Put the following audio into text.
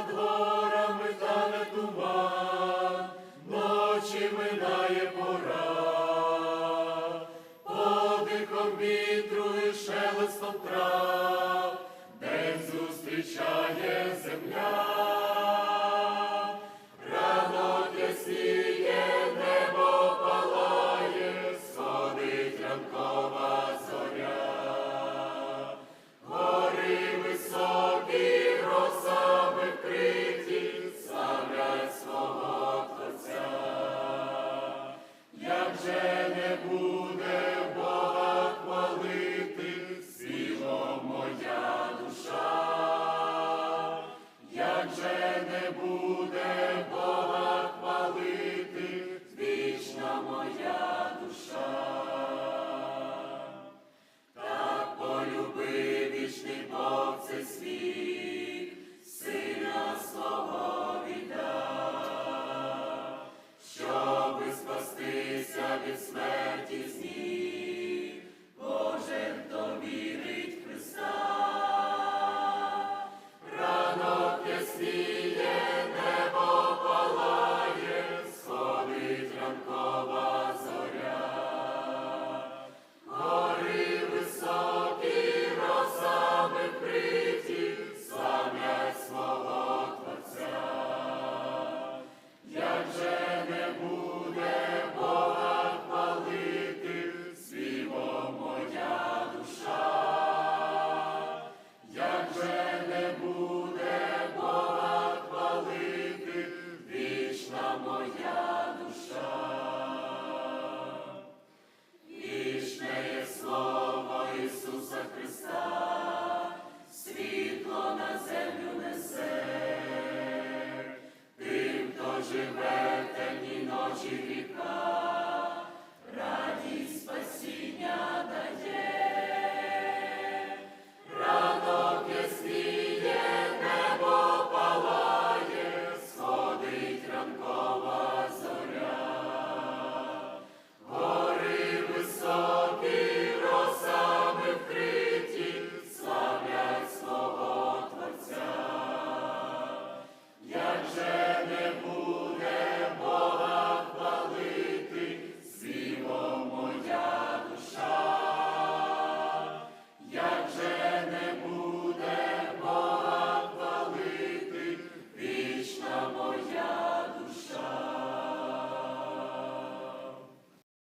над горами тане туман, ночі минає пора, подихом вітру і шелестом трав, день зустрічає земля. Amen.